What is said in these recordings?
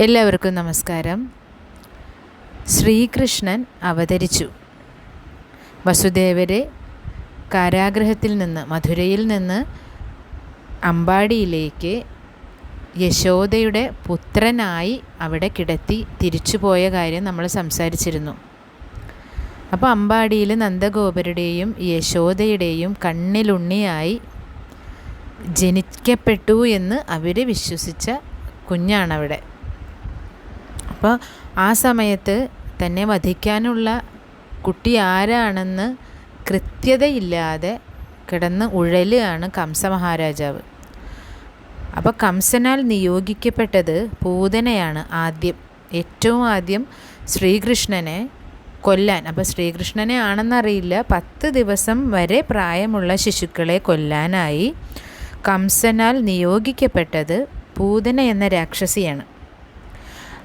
എല്ലാവർക്കും നമസ്കാരം. ശ്രീകൃഷ്ണൻ അവതരിച്ചു. വസുദേവരെ കാരാഗ്രഹത്തിൽ നിന്ന് മധുരയിൽ നിന്ന് അമ്പാടിയിലേക്ക് യശോദയുടെ പുത്രനായി അവിടെ കിടത്തി തിരിച്ചു പോയ കാര്യം നമ്മൾ സംസാരിച്ചിരുന്നു. അപ്പോൾ അമ്പാടിയിൽ നന്ദഗോപരുടെയും യശോദയുടെയും കണ്ണിലുണ്ണിയായി ജനിക്കപ്പെട്ടു എന്ന് അവർ വിശ്വസിച്ച കുഞ്ഞാണവിടെ. അപ്പോൾ ആ സമയത്ത് തന്നെ വധിക്കാനുള്ള കുട്ടി ആരാണെന്ന് കൃത്യതയില്ലാതെ കിടന്ന് ഉഴലുകയാണ് കംസമഹാരാജാവ്. അപ്പോൾ കംസനാൽ നിയോഗിക്കപ്പെട്ടത് പൂതനയാണ് ആദ്യം. ഏറ്റവും ആദ്യം ശ്രീകൃഷ്ണനെ കൊല്ലാൻ. അപ്പോൾ ശ്രീകൃഷ്ണനെ ആണെന്നറിയില്ല. പത്ത് ദിവസം വരെ പ്രായമുള്ള ശിശുക്കളെ കൊല്ലാനായി കംസനാൽ നിയോഗിക്കപ്പെട്ടത് പൂതന എന്ന രാക്ഷസിയാണ്.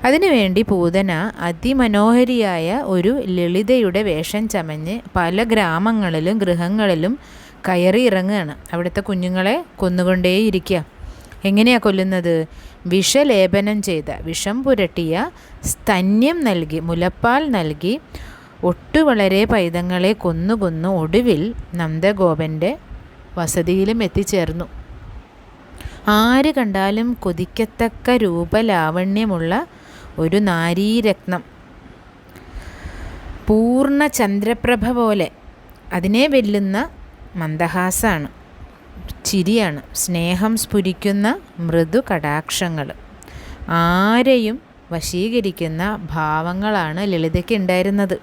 അതിനുവേണ്ടി പൂതന അതിമനോഹരിയായ ഒരു ലളിതയുടെ വേഷം ചമഞ്ഞ് പല ഗ്രാമങ്ങളിലും ഗൃഹങ്ങളിലും കയറി ഇറങ്ങുകയാണ്. അവിടുത്തെ കുഞ്ഞുങ്ങളെ കൊന്നുകൊണ്ടേയിരിക്കുക. എങ്ങനെയാണ് കൊല്ലുന്നത്? വിഷലേപനം ചെയ്ത വിഷം പുരട്ടിയ സ്തന്യം നൽകി മുലപ്പാൽ നൽകി ഒട്ടു വളരെ പൈതങ്ങളെ കൊന്നു കൊന്നു ഒടുവിൽ നന്ദഗോപന്റെ വസതിയിലും എത്തിച്ചേർന്നു. ആര് കണ്ടാലും കൊതിക്കത്തക്ക രൂപലാവണ്യമുള്ള ഒരു നാരീരത്നം. പൂർണ ചന്ദ്രപ്രഭ പോലെ അതിനെ വെല്ലുന്ന മന്ദഹാസാണ്. ചിരിയാണ്. സ്നേഹം സ്ഫുരിക്കുന്ന മൃദു കടാക്ഷങ്ങൾ ആരെയും വശീകരിക്കുന്ന ഭാവങ്ങളാണ് ലളിതയ്ക്ക് ഉണ്ടായിരുന്നത്.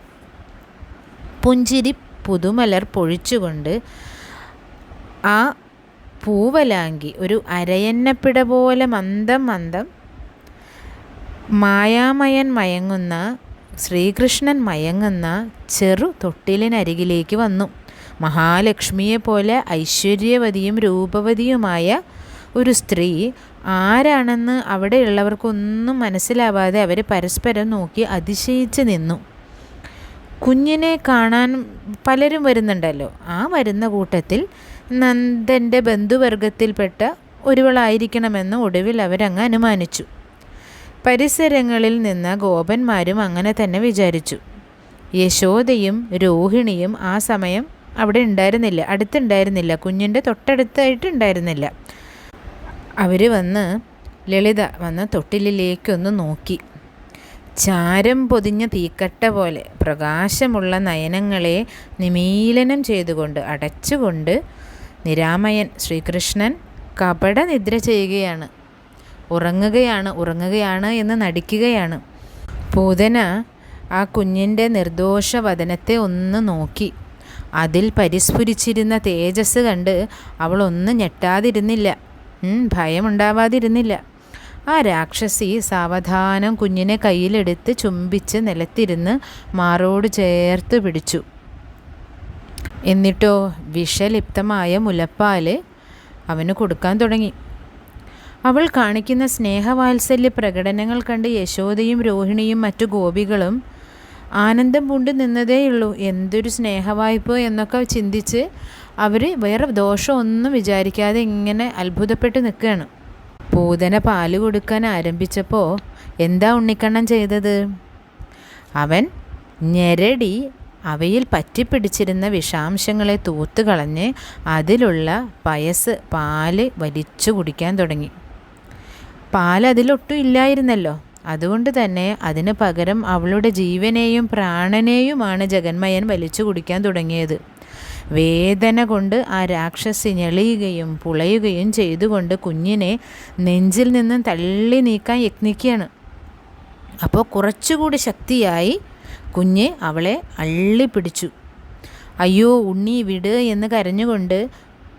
പുഞ്ചിരി പുതുമലർ പൊഴിച്ചുകൊണ്ട് ആ പൂവലാങ്കി ഒരു അരയന്നപ്പിട പോലെ മന്ദം മന്ദം മായാമയൻ മയങ്ങുന്ന ശ്രീകൃഷ്ണൻ മയങ്ങുന്ന ചെറു തൊട്ടിലിനരികിലേക്ക് വന്നു. മഹാലക്ഷ്മിയെപ്പോലെ ഐശ്വര്യവതിയും രൂപവതിയുമായ ഒരു സ്ത്രീ ആരാണെന്ന് അവിടെയുള്ളവർക്കൊന്നും മനസ്സിലാവാതെ അവർ പരസ്പരം നോക്കി അതിശയിച്ച് നിന്നു. കുഞ്ഞിനെ കാണാൻ പലരും വരുന്നുണ്ടല്ലോ. ആ വരുന്ന കൂട്ടത്തിൽ നന്ദന്റെ ബന്ധുവർഗത്തിൽപ്പെട്ട ഒരുവളായിരിക്കണമെന്ന് ഒടുവിൽ അവരങ്ങ് അനുമാനിച്ചു. പരിസരങ്ങളിൽ നിന്ന് ഗോപന്മാരും അങ്ങനെ തന്നെ വിചാരിച്ചു. യശോദയും രോഹിണിയും ആ സമയം അവിടെ ഉണ്ടായിരുന്നില്ല അടുത്തുണ്ടായിരുന്നില്ല കുഞ്ഞിന്റെ തൊട്ടടുത്തായിട്ട് ഉണ്ടായിരുന്നില്ല അവർ വന്ന് ലളിത വന്ന് തൊട്ടിലിലേക്കൊന്ന് നോക്കി. ചാരം പൊതിഞ്ഞ തീക്കട്ട പോലെ പ്രകാശമുള്ള നയനങ്ങളെ നിമീലനം ചെയ്തുകൊണ്ട് അടച്ചുകൊണ്ട് നിരാമയൻ ശ്രീകൃഷ്ണൻ കപട നിദ്ര ചെയ്യുകയാണ്. ഉറങ്ങുകയാണ് ഉറങ്ങുകയാണ് എന്ന് നടിക്കുകയാണ്. പൂതന ആ കുഞ്ഞിന്റെ നിർദോഷ വദനത്തെ ഒന്ന് നോക്കി. അതിൽ പരിസ്ഫുരിച്ചിരുന്ന തേജസ് കണ്ട് അവൾ ഒന്നും ഞെട്ടാതിരുന്നില്ല. ഭയമുണ്ടാവാതിരുന്നില്ല. ആ രാക്ഷസി സാവധാനം കുഞ്ഞിനെ കയ്യിലെടുത്ത് ചുംബിച്ച് നിലത്തിരുന്ന് മാറോട് ചേർത്ത് പിടിച്ചു. എന്നിട്ടോ വിഷലിപ്തമായ മുലപ്പാൽ അവന് കൊടുക്കാൻ തുടങ്ങി. അവൾ കാണിക്കുന്ന സ്നേഹവാത്സല്യ പ്രകടനങ്ങൾ കണ്ട് യശോദയും രോഹിണിയും മറ്റു ഗോപികളും ആനന്ദം പൂണ്ട് നിന്നതേയുള്ളൂ. എന്തൊരു സ്നേഹവായ്പ എന്നൊക്കെ ചിന്തിച്ച് അവർ വേറെ ദോഷമൊന്നും വിചാരിക്കാതെ ഇങ്ങനെ അത്ഭുതപ്പെട്ട് നിൽക്കുകയാണ് പൂതന പാൽ കൊടുക്കാൻ ആരംഭിച്ചപ്പോൾ എന്താ ഉണ്ണിക്കണ്ണൻ ചെയ്തത്? അവൻ ഞെരടി അവയിൽ പറ്റിപ്പിടിച്ചിരുന്ന വിഷാംശങ്ങളെ തൂത്തുകളഞ്ഞ് അതിലുള്ള പയസ് പാൽ വലിച്ചു കുടിക്കാൻ തുടങ്ങി. പാൽ അതിലൊട്ടും ഇല്ലായിരുന്നല്ലോ. അതുകൊണ്ട് തന്നെ അതിന് പകരം അവളുടെ ജീവനെയും പ്രാണനെയുമാണ് ജഗന്മയൻ വലിച്ചു കുടിക്കാൻ തുടങ്ങിയത്. വേദന കൊണ്ട് ആ രാക്ഷസി ഞെളിയുകയും പുളയുകയും ചെയ്തുകൊണ്ട് കുഞ്ഞിനെ നെഞ്ചിൽ നിന്നും തള്ളി നീക്കാൻ യത്നിക്കുകയാണ്. അപ്പോൾ കുറച്ചുകൂടി ശക്തിയായി കുഞ്ഞ് അവളെ അള്ളിപ്പിടിച്ചു. അയ്യോ ഉണ്ണി വിട് എന്ന് കരഞ്ഞുകൊണ്ട്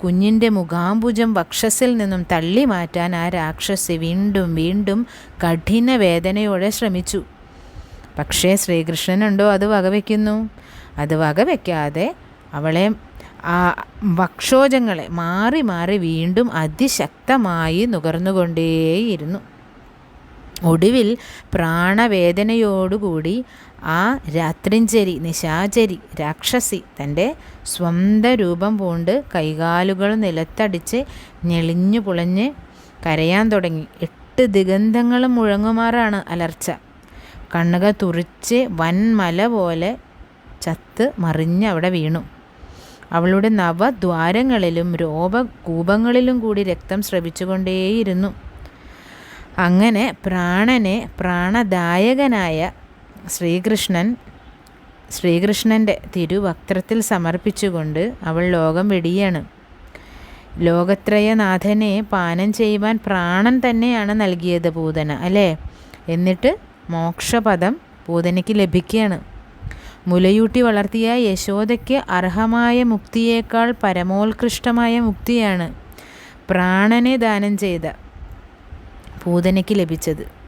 കുഞ്ഞിന്റെ മുഖാംബുജം വക്ഷസിൽ നിന്നും തള്ളി മാറ്റാൻ ആ രാക്ഷസി വീണ്ടും വീണ്ടും കഠിന വേദനയോടെ ശ്രമിച്ചു. പക്ഷേ ശ്രീകൃഷ്ണനുണ്ടോ അത് വകവയ്ക്കുന്നു അത് വകവയ്ക്കാതെ അവളെ ആ വക്ഷോജങ്ങളെ മാറി മാറി വീണ്ടും അതിശക്തമായി നുകർന്നുകൊണ്ടേയിരുന്നു. ഒടുവിൽ പ്രാണവേദനയോടുകൂടി ആ രാത്രിഞ്ചരി നിശാചരി രാക്ഷസി തന്റെ സ്വന്തം രൂപം പൂണ്ട് കൈകാലുകൾ നിലത്തടിച്ച് ഞെളിഞ്ഞു പുളഞ്ഞ് കരയാൻ തുടങ്ങി. എട്ട് ദിഗന്ധങ്ങളും മുഴങ്ങുമാറാണ് അലർച്ച. കണ്ണുക തുറിച്ച് വൻമല പോലെ ചത്ത് മറിഞ്ഞ് അവിടെ വീണു. അവളുടെ നവദ്വാരങ്ങളിലും രോപകൂപങ്ങളിലും കൂടി രക്തം സ്രവിച്ചുകൊണ്ടേയിരുന്നു. അങ്ങനെ പ്രാണനെ പ്രാണദായകനായ ശ്രീകൃഷ്ണൻ ശ്രീകൃഷ്ണന്റെ തിരുവക്ത്രത്തിൽ സമർപ്പിച്ചുകൊണ്ട് അവൾ ലോകം വെടിയാണ്. ലോകത്രയനാഥനെ പാനം ചെയ്യുവാൻ പ്രാണൻ തന്നെയാണ് നൽകിയത് പൂതന അല്ലേ? എന്നിട്ട് മോക്ഷപദം പൂതനയ്ക്ക് ലഭിക്കുകയാണ്. മുലയൂട്ടി വളർത്തിയ യശോദയ്ക്ക് അർഹമായ മുക്തിയേക്കാൾ പരമോത്കൃഷ്ടമായ മുക്തിയാണ് പ്രാണനെ ദാനം ചെയ്ത പൂതനയ്ക്ക് ലഭിച്ചത്.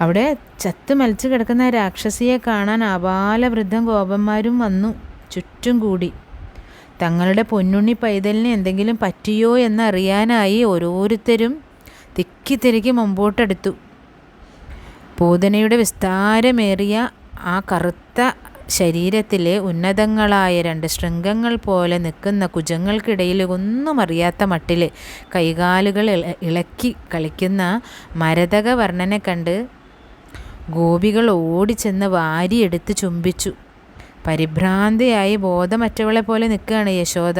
അവിടെ ചത്തു മലിച്ചു കിടക്കുന്ന രാക്ഷസിയെ കാണാൻ അപാലവൃദ്ധം ഗോപന്മാരും വന്നു. ചുറ്റും കൂടി. തങ്ങളുടെ പൊന്നുണ്ണി പൈതലിന് എന്തെങ്കിലും പറ്റിയോ എന്നറിയാനായി ഓരോരുത്തരും തിക്കി തിരക്കി മുമ്പോട്ടെടുത്തു. പൂതനയുടെ വിസ്താരമേറിയ ആ കറുത്ത ശരീരത്തിലെ ഉന്നതങ്ങളായ രണ്ട് ശൃംഗങ്ങൾ പോലെ നിൽക്കുന്ന കുജങ്ങൾക്കിടയിൽ ഒന്നും അറിയാത്ത മട്ടിൽ കൈകാലുകൾ ഇളക്കി കളിക്കുന്ന മരതക വർണനെ കണ്ട് ഗോപികൾ ഓടിച്ചെന്ന് വാരിയെടുത്ത് ചുംബിച്ചു. പരിഭ്രാന്തിയായി ബോധമറ്റവളെ പോലെ നിൽക്കുകയാണ് യശോദ.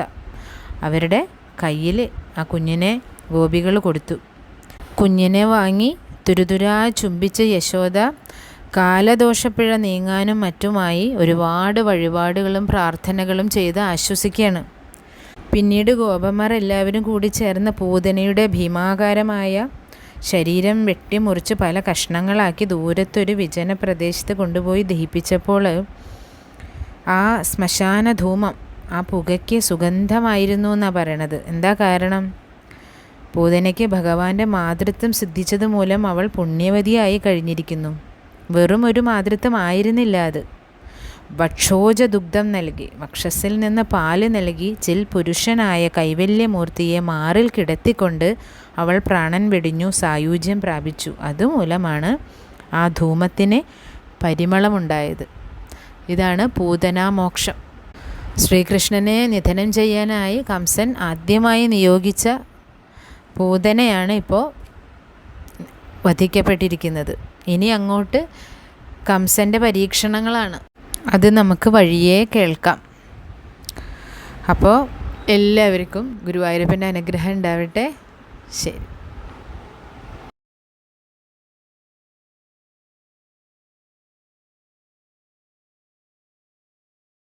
അവരുടെ കയ്യിൽ ആ കുഞ്ഞിനെ ഗോപികൾ കൊടുത്തു. കുഞ്ഞിനെ വാങ്ങി തുരുതുരാ ചുംബിച്ച യശോദ കാലദോഷപ്പിഴ നീങ്ങാനും മറ്റുമായി ഒരുപാട് വഴിപാടുകളും പ്രാർത്ഥനകളും ചെയ്ത് ആശ്വസിക്കുകയാണ്. പിന്നീട് ഗോപന്മാർ എല്ലാവരും കൂടി ചേർന്ന് പൂതനയുടെ ഭീമാകാരമായ ശരീരം വെട്ടിമുറിച്ച് പല കഷ്ണങ്ങളാക്കി ദൂരത്തൊരു വിജന പ്രദേശത്ത് കൊണ്ടുപോയി ദഹിപ്പിച്ചപ്പോൾ ആ ശ്മശാന ധൂമം ആ പുകയ്ക്ക് സുഗന്ധമായിരുന്നു എന്നാണ് പറയണത്. എന്താ കാരണം? പൂതനയ്ക്ക് ഭഗവാന്റെ മാതൃത്വം സിദ്ധിച്ചത് മൂലം അവൾ പുണ്യവതിയായി കഴിഞ്ഞിരിക്കുന്നു. വെറും ഒരു മാതൃത്വമായിരുന്നില്ല അത്. ഭക്ഷോജ ദുഗ്ധം നൽകി വക്ഷസിൽ നിന്ന് പാൽ നൽകി ചിൽ പുരുഷനായ കൈവല്യമൂർത്തിയെ മാറിൽ കിടത്തിക്കൊണ്ട് അവൾ പ്രാണൻ വെടിഞ്ഞു സായുജ്യം പ്രാപിച്ചു. അതുമൂലമാണ് ആ ധൂമത്തിന് പരിമളമുണ്ടായത്. ഇതാണ് പൂതനാമോക്ഷം. ശ്രീകൃഷ്ണനെ നിധനം ചെയ്യാനായി കംസൻ ആദ്യമായി നിയോഗിച്ച പൂതനയാണ് ഇപ്പോൾ വധിക്കപ്പെട്ടിരിക്കുന്നത്. ഇനി അങ്ങോട്ട് കംസന്റെ പരീക്ഷണങ്ങളാണ്. അത് നമുക്ക് വഴിയേ കേൾക്കാം. അപ്പോൾ എല്ലാവർക്കും ഗുരുവായൂരപ്പന്റെ അനുഗ്രഹം ഉണ്ടാവട്ടെ. ശരി.